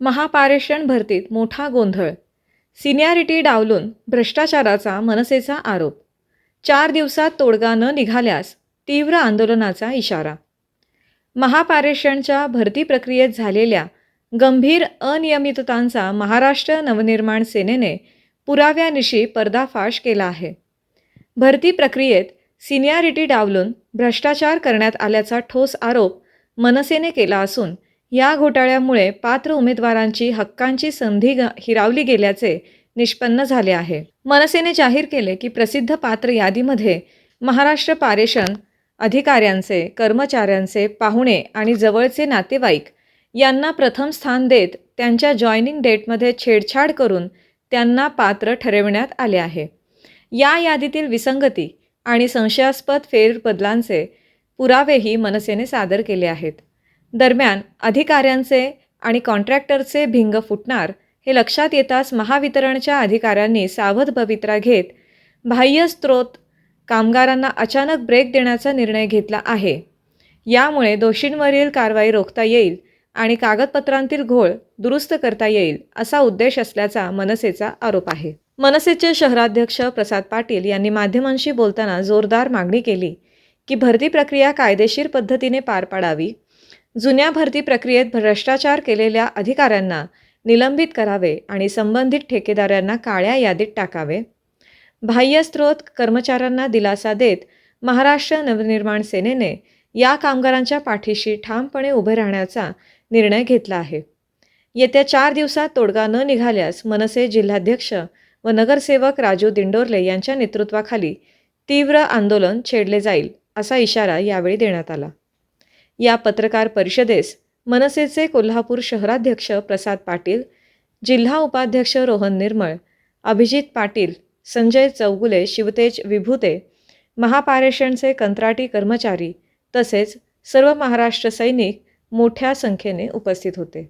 महापारेषण भरतीत मोठा गोंधळ. सिनियरिटी डावलून भ्रष्टाचाराचा मनसेचा आरोप. चार दिवसात तोडगा न निघाल्यास तीव्र आंदोलनाचा इशारा. महापारेषणच्या भरती प्रक्रियेत झालेल्या गंभीर अनियमिततांचा महाराष्ट्र नवनिर्माण सेनेने पुराव्यानिशी पर्दाफाश केला आहे. भरती प्रक्रियेत सिनियरिटी डावलून भ्रष्टाचार करण्यात आल्याचा ठोस आरोप मनसेने केला असून या घोटाळ्यामुळे पात्र उमेदवारांची हक्कांची संधी हिरावली गेल्याचे निष्पन्न झाले आहे. मनसेने जाहीर केले की प्रसिद्ध पात्र यादीमध्ये महाराष्ट्र पारेषण अधिकाऱ्यांचे कर्मचाऱ्यांचे पाहुणे आणि जवळचे नातेवाईक यांना प्रथम स्थान देत त्यांच्या जॉईनिंग डेटमध्ये छेडछाड करून त्यांना पात्र ठरविण्यात आले आहे. या यादीतील विसंगती आणि संशयास्पद फेरबदलांचे पुरावेही मनसेने सादर केले आहेत. दरम्यान अधिकाऱ्यांचे आणि कॉन्ट्रॅक्टरचे भिंग फुटणार हे लक्षात येताच महावितरणच्या अधिकाऱ्यांनी सावध पवित्रा घेत बाह्य स्त्रोत कामगारांना अचानक ब्रेक देण्याचा निर्णय घेतला आहे. यामुळे दोषींवरील कारवाई रोखता येईल आणि कागदपत्रांतील घोळ दुरुस्त करता येईल असा उद्देश असल्याचा मनसेचा आरोप आहे. मनसेचे शहराध्यक्ष प्रसाद पाटील यांनी माध्यमांशी बोलताना जोरदार मागणी केली की भरती प्रक्रिया कायदेशीर पद्धतीने पार पाडावी जुन्या भरती प्रक्रियेत भ्रष्टाचार केलेल्या अधिकाऱ्यांना निलंबित करावे आणि संबंधित ठेकेदारांना काळ्या यादीत टाकावे. बाह्य स्त्रोत कर्मचाऱ्यांना दिलासा देत महाराष्ट्र नवनिर्माण सेनेने या कामगारांच्या पाठीशी ठामपणे उभे राहण्याचा निर्णय घेतला आहे. येत्या चार दिवसात तोडगा न निघाल्यास मनसे जिल्हाध्यक्ष व नगरसेवक राजू दिंडोरले यांच्या नेतृत्वाखाली तीव्र आंदोलन छेडले जाईल असा इशारा यावेळी देण्यात आला. या पत्रकार परिषदेस मनसेचे कोल्हापूर शहराध्यक्ष प्रसाद पाटील जिल्हा उपाध्यक्ष रोहन निर्मळ अभिजित पाटील संजय चौगुले शिवतेज विभूते महापारेषणचे कंत्राटी कर्मचारी तसेच सर्व महाराष्ट्र सैनिक मोठ्या संख्येने उपस्थित होते.